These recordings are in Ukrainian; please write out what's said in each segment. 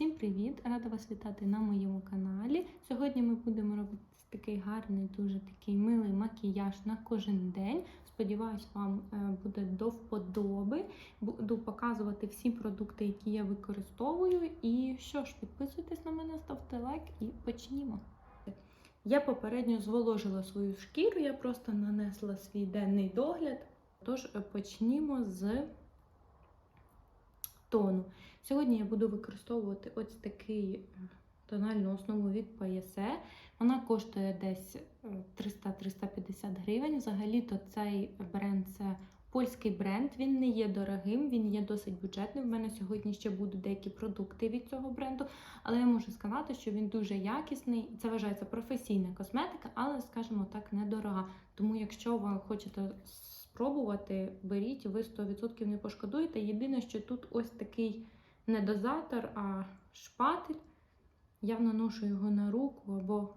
Всім привіт! Рада вас вітати на моєму каналі. Сьогодні ми будемо робити такий гарний, дуже такий милий макіяж на кожен день. Сподіваюсь, вам е, буде до вподоби. Буду показувати всі продукти, які я використовую. І що ж, підписуйтесь на мене, ставте лайк і почнімо. Я попередньо зволожила свою шкіру, я просто нанесла свій денний догляд. Тож е, почнімо з тону. Сьогодні я буду використовувати ось такий е, тональну основу від PSE. Вона коштує десь е, 300-350 гривень. Взагалі-то цей бренд це польський бренд. Він не є дорогим, він є досить бюджетним. В мене сьогодні ще будуть деякі продукти від цього бренду, але я можу сказати, що він дуже якісний. Це вважається професійна косметика, але, скажімо так, недорога. Тому, якщо ви хочете спробувати, беріть, ви 100% не пошкодуєте. Єдине, що тут ось такий не дозатор, а шпатель. Я наношу його на руку, або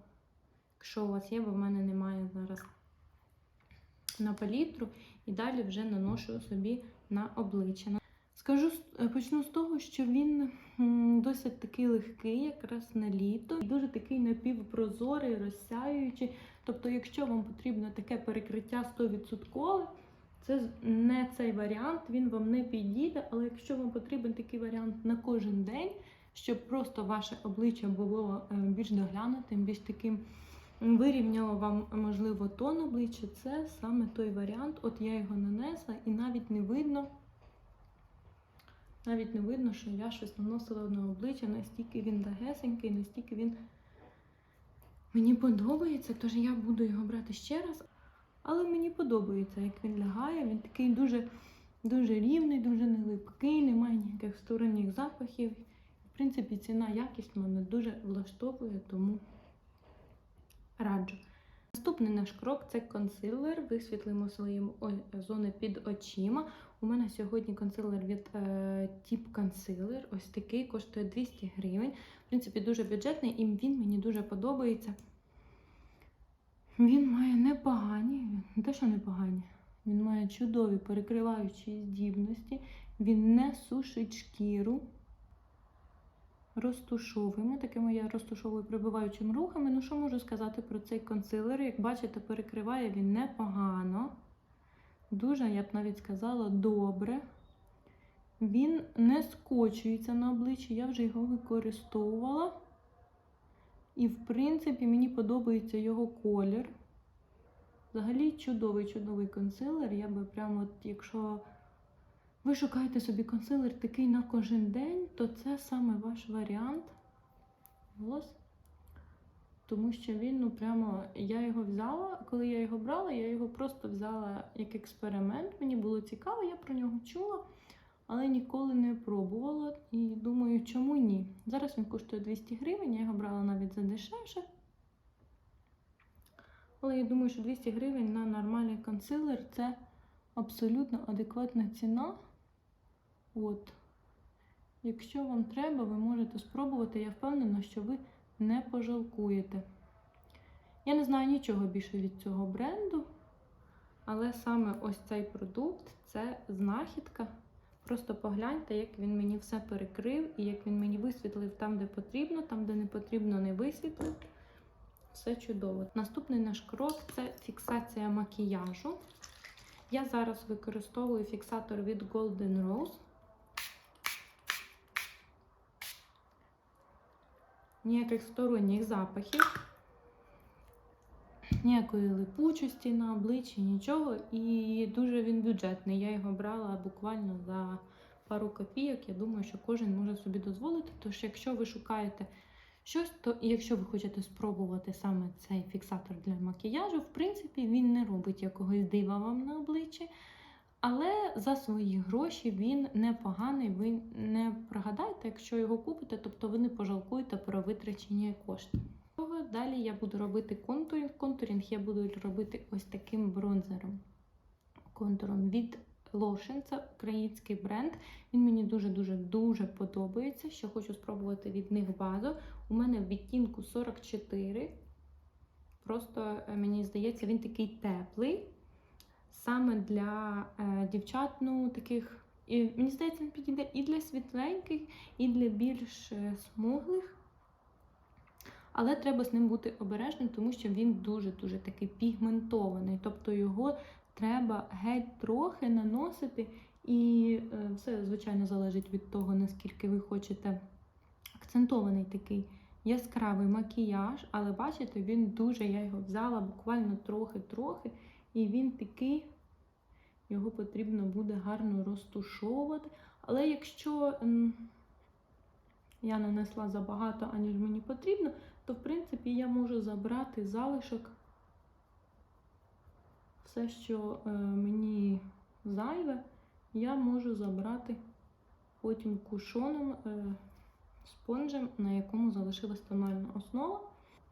якщо у вас є, бо в мене немає зараз на палітру, і далі вже наношу собі на обличчя. Скажу, почну з того, що він досить такий легкий, якраз на літо, і дуже такий напівпрозорий, розсяюючий. Тобто, якщо вам потрібно таке перекриття 100%, це не цей варіант, він вам не підійде, але якщо вам потрібен такий варіант на кожен день, щоб просто ваше обличчя було е, більш доглянутим, більш таким вирівняло вам, можливо, тон обличчя, це саме той варіант. От я його нанесла і навіть не видно, навіть не видно, що я щось наносила на обличчя, настільки він легесенький, настільки він мені подобається, тож я буду його брати ще раз. Але мені подобається, як він лягає. Він такий дуже дуже рівний, дуже нелипкий, немає ніяких сторонніх запахів. В принципі, ціна якість мене дуже влаштовує, тому раджу. Наступний наш крок це консилер. Висвітлимо свої зони під очима. У мене сьогодні консилер від е, Tip Concealer. Ось такий коштує 200 гривень. В принципі, дуже бюджетний і він мені дуже подобається. Він має непогані, не те, що непогані, він має чудові перекриваючі здібності, він не сушить шкіру. Розтушовуємо. Такими я розтушовую прибиваючими рухами. Ну, що можу сказати про цей консилер? Як бачите, перекриває він непогано. Дуже, я б навіть сказала, добре. Він не скочується на обличчі, я вже його використовувала. І, в принципі, мені подобається його колір. Взагалі чудовий чудовий консилер. Я би прямо, от, якщо ви шукаєте собі консилер такий на кожен день, то це саме ваш варіант. Ось. Тому що він, ну прямо, я його взяла, коли я його брала, я його просто взяла як експеримент. Мені було цікаво, я про нього чула але ніколи не пробувала і думаю, чому ні. Зараз він коштує 200 гривень, я його брала навіть за дешевше. Але я думаю, що 200 гривень на нормальний консилер це абсолютно адекватна ціна. От. Якщо вам треба, ви можете спробувати. Я впевнена, що ви не пожалкуєте. Я не знаю нічого більше від цього бренду, але саме ось цей продукт це знахідка. Просто погляньте, як він мені все перекрив і як він мені висвітлив там, де потрібно, там, де не потрібно, не висвітлив. Все чудово. Наступний наш крок це фіксація макіяжу. Я зараз використовую фіксатор від Golden Rose. Ніяких сторонніх запахів, ніякої липучості на обличчі, нічого. І дуже він бюджетний. Я його брала буквально за пару копійок. Я думаю, що кожен може собі дозволити. Тож, якщо ви шукаєте щось, то якщо ви хочете спробувати саме цей фіксатор для макіяжу, в принципі, він не робить якогось дива вам на обличчі. Але за свої гроші він непоганий, ви не прогадаєте, якщо його купите, тобто ви не пожалкуєте про витрачені кошти. Далі я буду робити контурінг. Контурінг я буду робити ось таким бронзером. Контуром від Lotion, це український бренд. Він мені дуже-дуже-дуже подобається. Що хочу спробувати від них базу. У мене в відтінку 44. Просто, мені здається, він такий теплий. Саме для е, дівчат, ну, таких І мені здається, він підійде і для світленьких, і для більш е, смуглих. Але треба з ним бути обережним, тому що він дуже-дуже такий пігментований. Тобто його треба геть трохи наносити. І е, все, звичайно, залежить від того, наскільки ви хочете акцентований такий яскравий макіяж. Але бачите, він дуже, я його взяла буквально трохи-трохи, і він такий, його потрібно буде гарно розтушовувати. Але якщо я нанесла забагато, аніж мені потрібно, то в принципі я можу забрати залишок все, що е, мені зайве, я можу забрати потім кушоном е, спонжем, на якому залишилась тональна основа.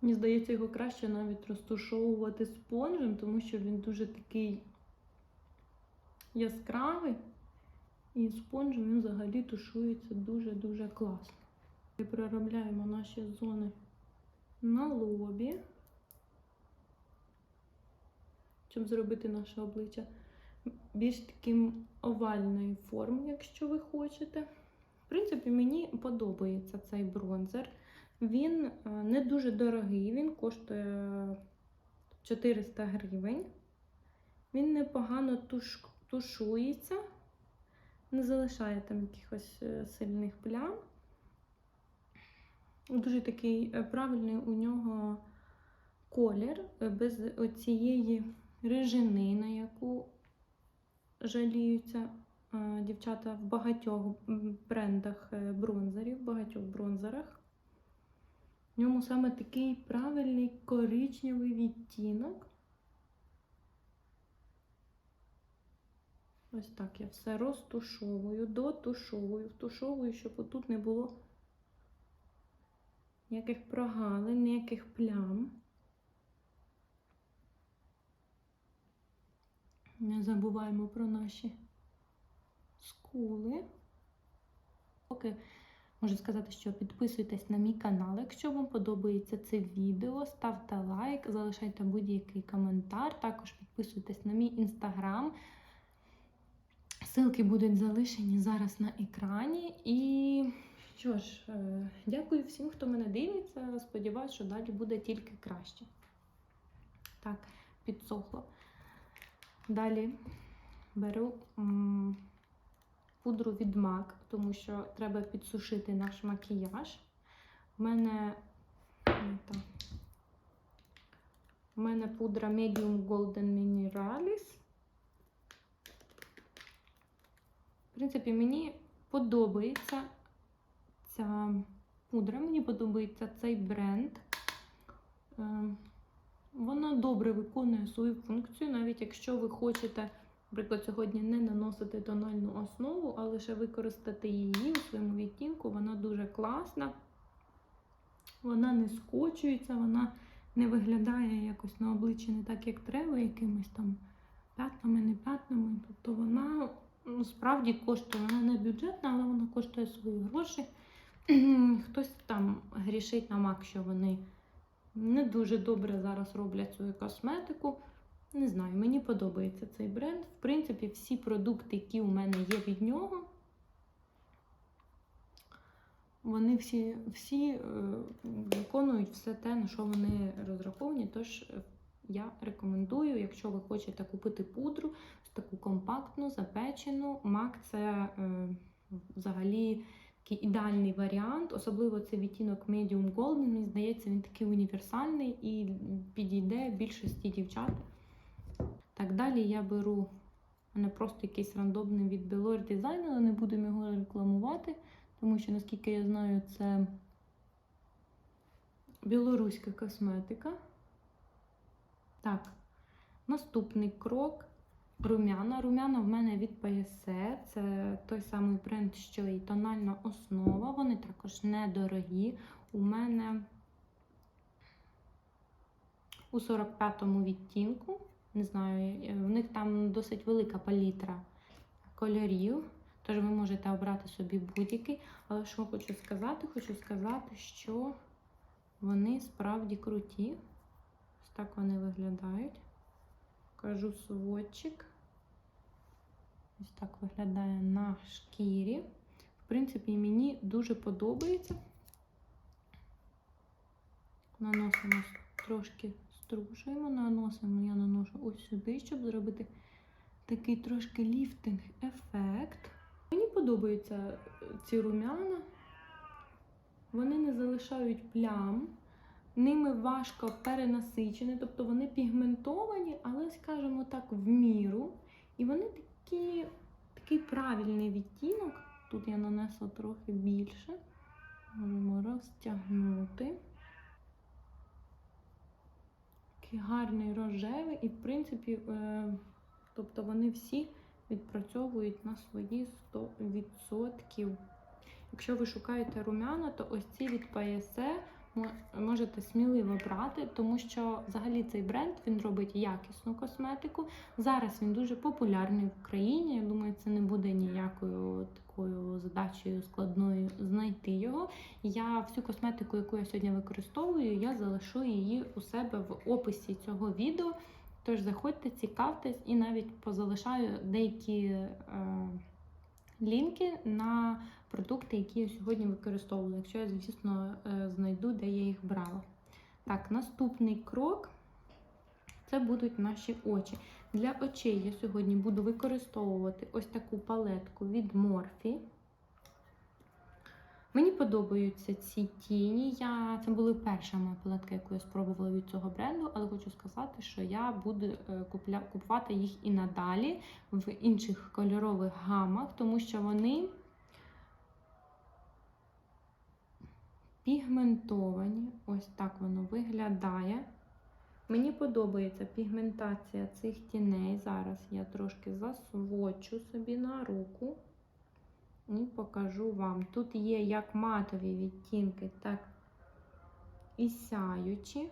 Мені здається, його краще навіть розтушовувати спонжем, тому що він дуже такий яскравий, і спонжем він взагалі тушується дуже-дуже класно. Проробляємо наші зони на лобі, щоб зробити наше обличчя більш таким овальної форми, якщо ви хочете. В принципі, мені подобається цей бронзер. Він е, не дуже дорогий, він коштує 400 гривень. Він непогано туш, тушується, не залишає там якихось е, сильних плям. Дуже такий е, правильний у нього колір, е, без оцієї рижини, на яку жаліються е, дівчата в багатьох брендах бронзерів, в багатьох бронзерах. В ньому саме такий правильний коричневий відтінок. Ось так я все розтушовую, дотушовую, втушовую, щоб отут не було ніяких прогалин, ніяких плям. Не забуваємо про наші скули. Поки можу сказати, що підписуйтесь на мій канал, якщо вам подобається це відео, ставте лайк, залишайте будь-який коментар. Також підписуйтесь на мій інстаграм. Ссылки будуть залишені зараз на екрані. І що ж, е, дякую всім, хто мене дивиться. Сподіваюсь, що далі буде тільки краще. Так, підсохло. Далі беру пудру від MAC, тому що треба підсушити наш макіяж. У мене. У мене пудра Medium Golden Mineralis. В принципі, мені подобається ця пудра, мені подобається цей бренд. Е, Вона добре виконує свою функцію, навіть якщо ви хочете, наприклад, сьогодні не наносити тональну основу, а лише використати її у своєму відтінку, вона дуже класна. Вона не скочується, вона не виглядає якось на обличчі не так, як треба, якимись там п'ятнами, не п'ятнами. Тобто вона ну, справді коштує, вона не бюджетна, але вона коштує свої гроші. Хтось там грішить на мак, що вони не дуже добре зараз роблять свою косметику. Не знаю, мені подобається цей бренд. В принципі, всі продукти, які у мене є від нього, вони всі, всі е, виконують все те, на що вони розраховані. Тож е, я рекомендую, якщо ви хочете купити пудру, таку компактну, запечену. MAC це е, взагалі такий ідеальний варіант, особливо це відтінок Medium Golden. Мені здається, він такий універсальний і підійде більшості дівчат. Так, далі я беру мене просто якийсь рандомний від Belor Design, але не будемо його рекламувати, тому що, наскільки я знаю, це білоруська косметика. Так, наступний крок. Румяна. Румяна в мене від PSE. Це той самий бренд, що і тональна основа. Вони також недорогі. У мене у 45-му відтінку. Не знаю, в них там досить велика палітра кольорів. Тож ви можете обрати собі будь-який. Але що хочу сказати? Хочу сказати, що вони справді круті. Ось так вони виглядають. Кажу сводчик. Ось так виглядає на шкірі. В принципі, мені дуже подобається. Наносимо трошки струшуємо, наносимо, я наношу ось сюди, щоб зробити такий трошки ліфтинг ефект. Мені подобаються е, ці рум'яна. Вони не залишають плям, ними важко перенасичені, тобто вони пігментовані, але, скажімо так, в міру. І вони такі, такий правильний відтінок. Тут я нанесла трохи більше. Можемо розтягнути. Такий гарний рожевий, і, в принципі, е, тобто вони всі відпрацьовують на свої 100%. Якщо ви шукаєте румяна, то ось ці від PSE можете сміливо брати, тому що взагалі цей бренд він робить якісну косметику. Зараз він дуже популярний в Україні. Я думаю, це не буде ніякою такою задачею складною знайти його. Я всю косметику, яку я сьогодні використовую, я залишу її у себе в описі цього відео. Тож заходьте, цікавтесь і навіть позалишаю деякі е, лінки на продукти, які я сьогодні використовувала, якщо я, звісно, е, знайду, де я їх брала. Так, наступний крок це будуть наші очі. Для очей я сьогодні буду використовувати ось таку палетку від Morphe. Мені подобаються ці тіні. Я... Це була перша моя палетка, яку я спробувала від цього бренду, але хочу сказати, що я буду е, купля... купувати їх і надалі в інших кольорових гамах, тому що вони пігментовані. Ось так воно виглядає. Мені подобається пігментація цих тіней. Зараз я трошки засвочу собі на руку і покажу вам. Тут є як матові відтінки, так і сяючі.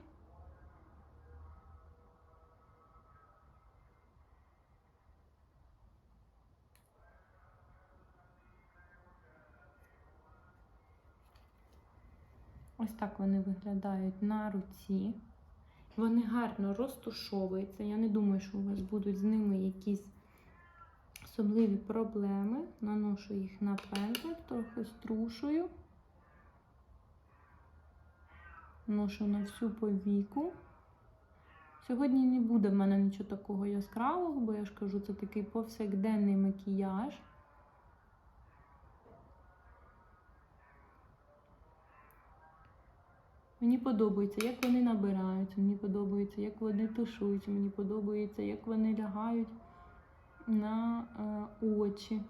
Ось так вони виглядають на руці. Вони гарно розтушовуються. Я не думаю, що у вас будуть з ними якісь особливі проблеми. Наношу їх на пензлик, трохи струшую. Наношу на всю повіку. Сьогодні не буде в мене нічого такого яскравого, бо я ж кажу, це такий повсякденний макіяж. Мені подобається, як вони набираються, мені подобається, як вони тушуються, мені подобається, як вони лягають на е, очі.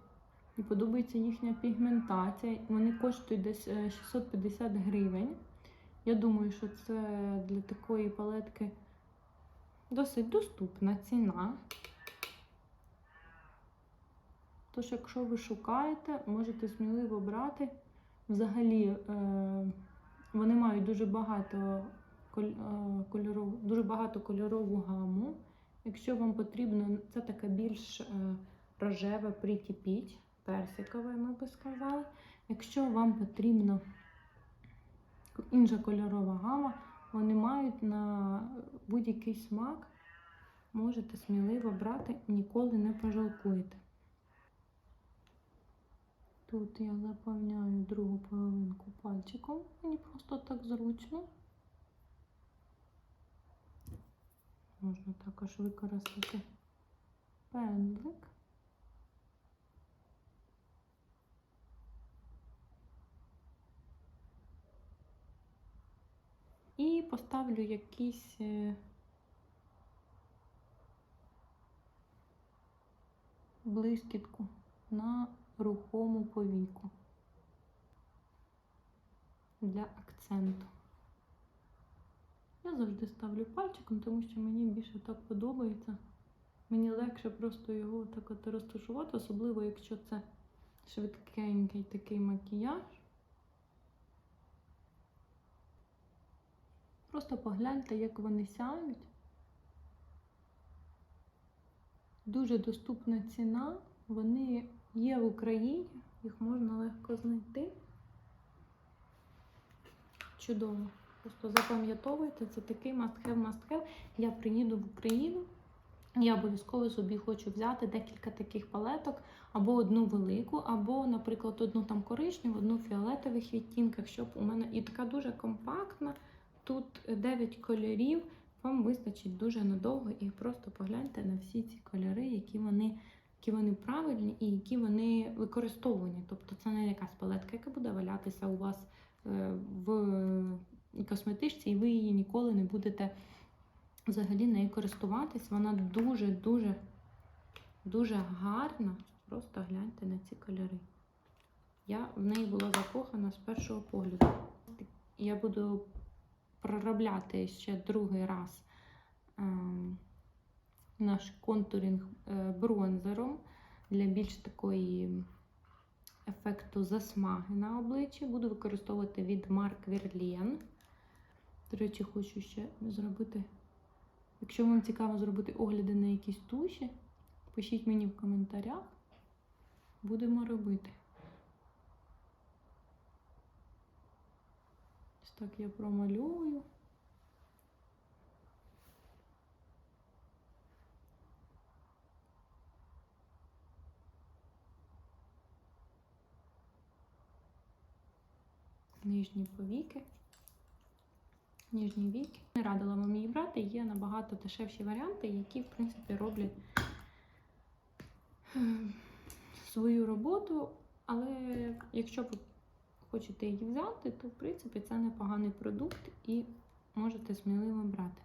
Мені подобається їхня пігментація. Вони коштують десь е, 650 гривень. Я думаю, що це для такої палетки досить доступна ціна. Тож, якщо ви шукаєте, можете сміливо брати. Взагалі, е, вони мають дуже багато кольорову, дуже багато кольорову гаму. Якщо вам потрібно, це така більш е, рожева Peach, персикова, ми би сказали. Якщо вам потрібна інша кольорова гама, вони мають на будь-який смак, можете сміливо брати, ніколи не пожалкуєте. Тут я заповняю другу половинку пальчиком, мені просто так зручно. Можна також використати пензлик. І поставлю якийсь е, блискітку на рухому повіку для акценту. Я завжди ставлю пальчиком, тому що мені більше так подобається. Мені легше просто його так от розташувати, особливо, якщо це швидкенький такий макіяж. Просто погляньте, як вони сяють. Дуже доступна ціна. Вони є в Україні, їх можна легко знайти. Чудово. Просто запам'ятовуйте, це такий must-have. Я приїду в Україну, Я обов'язково собі хочу взяти декілька таких палеток, або одну велику, або, наприклад, одну там коричневу, одну в фіолетових відтінках, щоб у мене і така дуже компактна. Тут 9 кольорів, вам вистачить дуже надовго, і просто погляньте на всі ці кольори, які вони, які вони правильні і які вони використовувані. Тобто це не якась палетка, яка буде валятися у вас е, в косметичці, і ви її ніколи не будете взагалі нею користуватись. Вона дуже-дуже дуже гарна. Просто гляньте на ці кольори. Я в неї була закохана з першого погляду. Я буду проробляти ще другий раз ем, наш контуринг е, бронзером для більш такої ефекту засмаги на обличчі. Буду використовувати від Mark Verlaine. До речі, хочу ще зробити. Якщо вам цікаво зробити огляди на якісь туші, пишіть мені в коментарях. Будемо робити. Ось так я промалюю. Нижні повіки. Ніжні віки. Не радила вам її брати, є набагато дешевші варіанти, які, в принципі, роблять е, свою роботу. Але якщо ви хочете її взяти, то в принципі це непоганий продукт і можете сміливо брати.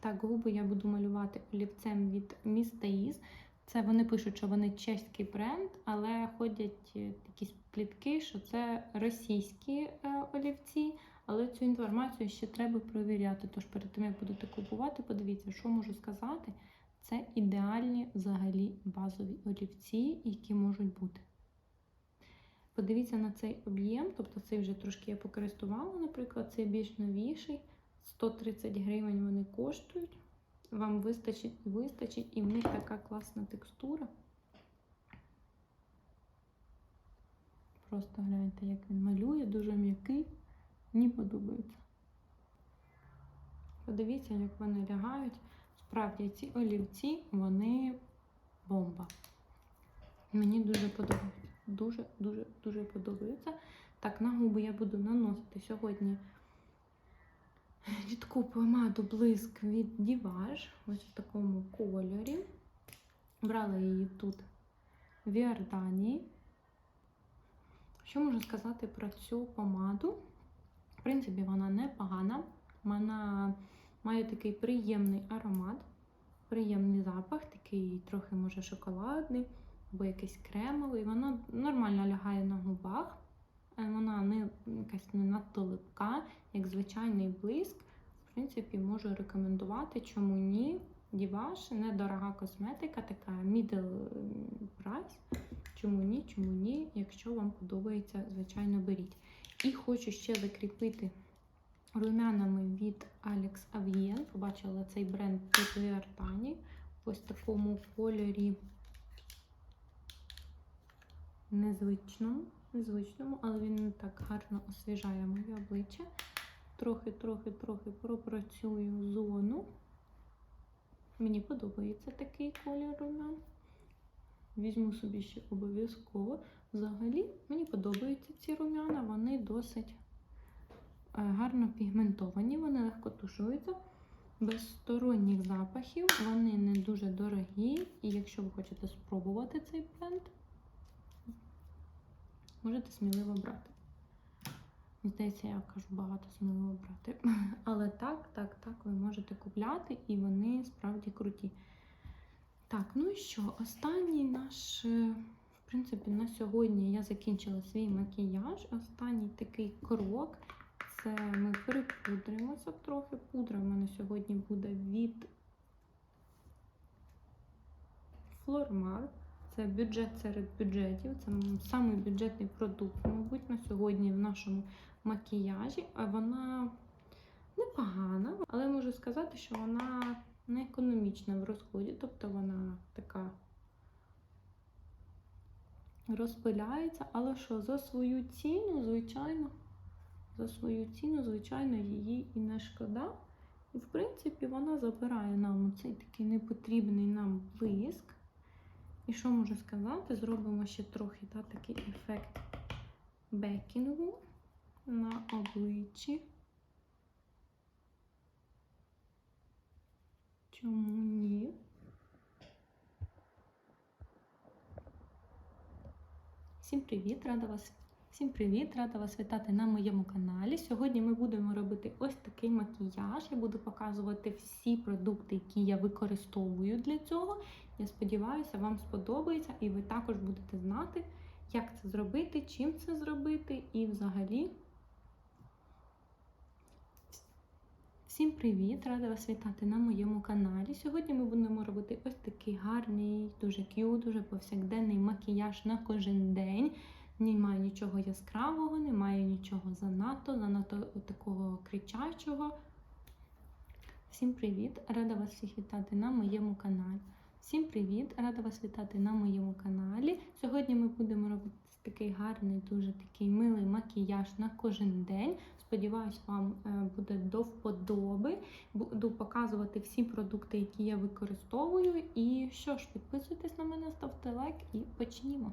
Так, губи я буду малювати олівцем від Miss. Це вони пишуть, що вони чеський бренд, але ходять е, якісь плітки, що це російські е, олівці. Але цю інформацію ще треба перевіряти. Тож перед тим, як будете купувати, подивіться, що можу сказати. Це ідеальні взагалі базові олівці, які можуть бути. Подивіться на цей об'єм, тобто цей вже трошки я покористувала, наприклад, цей більш новіший. 130 гривень вони коштують. Вам вистачить і вистачить, і в них така класна текстура. Просто гляньте, як він малює, дуже м'який. Мені подобається. Подивіться, як вони лягають. Справді, ці олівці, вони бомба. Мені дуже подобається. Дуже-дуже дуже подобається. Так, на губи я буду наносити сьогодні рідку помаду блиск від Діваж. Ось в такому кольорі. Брала її тут в Іорданії. Що можу сказати про цю помаду? В принципі, вона непогана. Вона має такий приємний аромат, приємний запах, такий трохи, може, шоколадний або якийсь кремовий. Вона нормально лягає на губах. Е, Вона не якась не надто липка, як звичайний блиск. В принципі, можу рекомендувати, чому ні. Діваш, недорога косметика, така middle price. Чому ні, чому ні, якщо вам подобається, звичайно, беріть. І хочу ще закріпити румянами від Alex Avien. Побачила цей бренд від Віартані. Ось такому кольорі незвичному, незвичному, але він так гарно освіжає моє обличчя. Трохи-трохи-трохи пропрацюю зону. Мені подобається такий колір румян. Візьму собі ще обов'язково. Взагалі, мені подобаються ці рум'яна, вони досить е, гарно пігментовані, вони легко тушуються, без сторонніх запахів, вони не дуже дорогі. І якщо ви хочете спробувати цей бренд, можете сміливо брати. Здається, я кажу багато сміливо брати. Але так, так, так, ви можете купляти, і вони справді круті. Так, ну і що? Останній наш, е, в принципі, на сьогодні я закінчила свій макіяж. Останній такий крок це ми перепудримося трохи. Пудра в мене сьогодні буде від Flormar. Це бюджет серед бюджетів. Це самий бюджетний продукт, мабуть, на сьогодні в нашому макіяжі. Вона непогана, але можу сказати, що вона не економічна в розході, тобто вона така розпиляється, але що за свою ціну, звичайно, за свою ціну, звичайно, її і не шкода. І, в принципі, вона забирає нам цей такий непотрібний нам блиск. І що можу сказати? Зробимо ще трохи та, такий ефект бекінгу на обличчі. Чому ні? Всім привіт, рада вас. Всім привіт, рада вас вітати на моєму каналі. Сьогодні ми будемо робити ось такий макіяж. Я буду показувати всі продукти, які я використовую для цього. Я сподіваюся, вам сподобається, і ви також будете знати, як це зробити, чим це зробити, і взагалі. Всім привіт! Рада вас вітати на моєму каналі. Сьогодні ми будемо робити ось такий гарний, дуже к'ют, дуже повсякденний макіяж на кожен день. Немає нічого яскравого, немає нічого занадто, занадто такого кричачого. Всім привіт! Рада вас всіх вітати на моєму каналі. Всім привіт! Рада вас вітати на моєму каналі. Сьогодні ми будемо робити такий гарний, дуже такий милий макіяж на кожен день. Сподіваюсь, вам е, буде до вподоби. Буду показувати всі продукти, які я використовую. І що ж, підписуйтесь на мене, ставте лайк і почнімо.